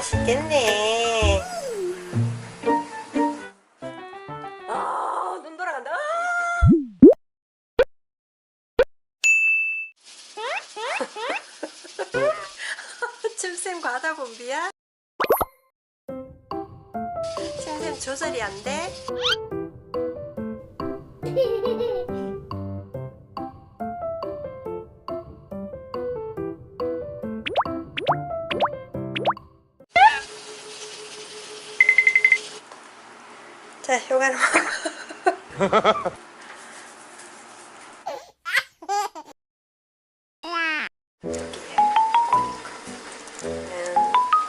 맛있겠네. 아, 눈 돌아간다. 아! 춤쌤 과다 분비야? 쌤쌤 조절이 안 돼? 자, 요가는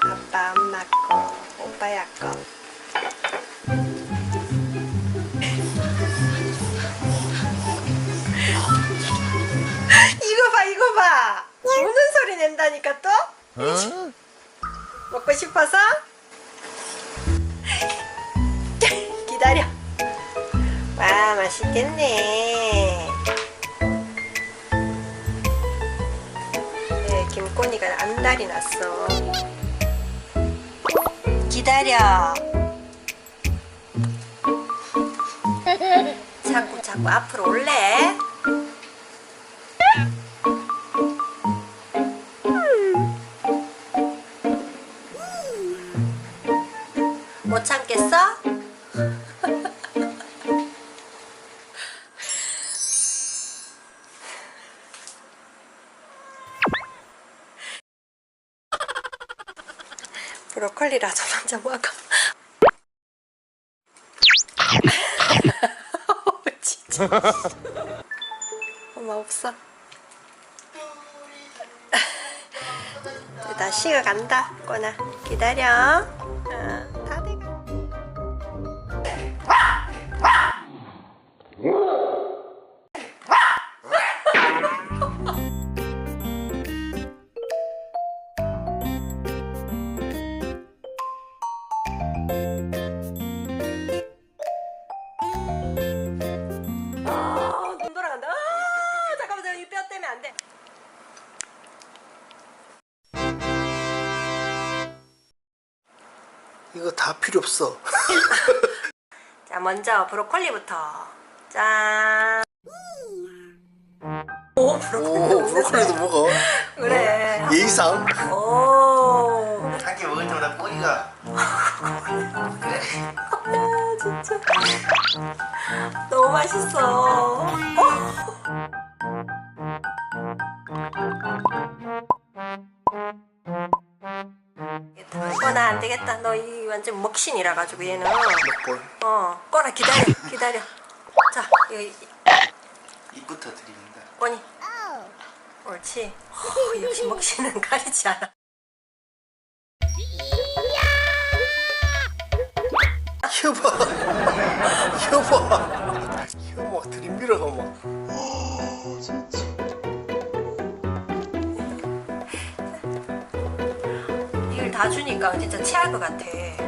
아빠, 엄마 거, 오빠야 거. 이거 봐, 이거 봐. 우는 소리 낸다니까 또? 먹고 싶어서? 맛있겠네. 네, 김꼬니가 안달이 났어. 기다려. 자꾸 자꾸 앞으로 올래? 못 참겠어? 브로콜리라도 먼저 먹어. 진짜. 엄마 없어. 나 식어간다, 꼬나. 기다려. 이거 다 필요 없어. 자, 먼저 브로콜리부터. 짠. 오, 브로콜리. 오, 브로콜리도 먹어. 그래. 예의상. 오. 한개 먹을 때마다 꼬리가. 그래. 아, 진짜. 너무 맛있어. 어? 꺼나 안 되겠다. 너이 완전 먹신이라 가지고 얘는. 먹볼. 어, 꺼나 기다려, 기다려. 자, 이거 입부터 드립니다. 꺼니. 옳지. 어, 역시 먹신은 가리지 않아. 여보. 여보. 여보 들이밀어가 막. 이걸 다 주니까 진짜 체할 것 같아.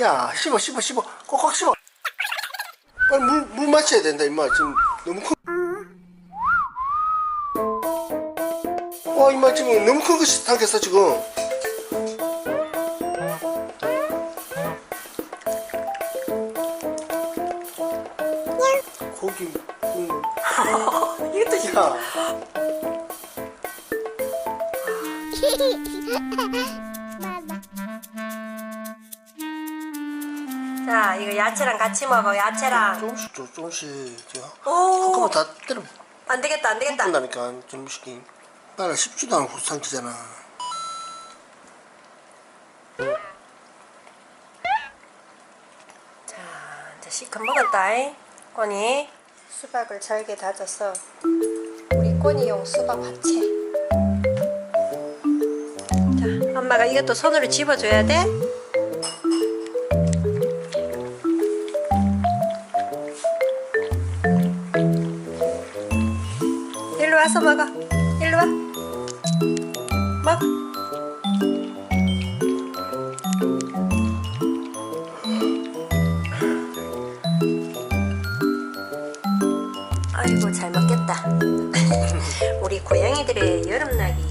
야, 씹어, 씹어, 씹어. 꼭꼭 씹어. 빨리 물, 물 마셔야 된다, 임마. 지금 너무 큰. 와, 임마, 지금 너무 큰 것이 당겼어, 지금. 고기, 음, 이것도 진짜. 야. 자, 이거 야채랑 같이 먹어. 야채랑. 조금씩, 조- 조금씩. 저, 오, 한꺼번에 다 때려. 안 되겠다, 안 되겠다. 한다니까, 정식이. 빨리 쉽지도 않은 상태잖아. 자, 이제 시큼 먹었다잉. 꼬니. 수박을 잘게 다져서 우리 꼬니용 수박 화채. 자, 엄마가 이것도 손으로 집어줘야 돼. 와서 먹어. 일로 와. 먹어 아이고 잘 먹겠다. 우리 고양이들의 여름나기.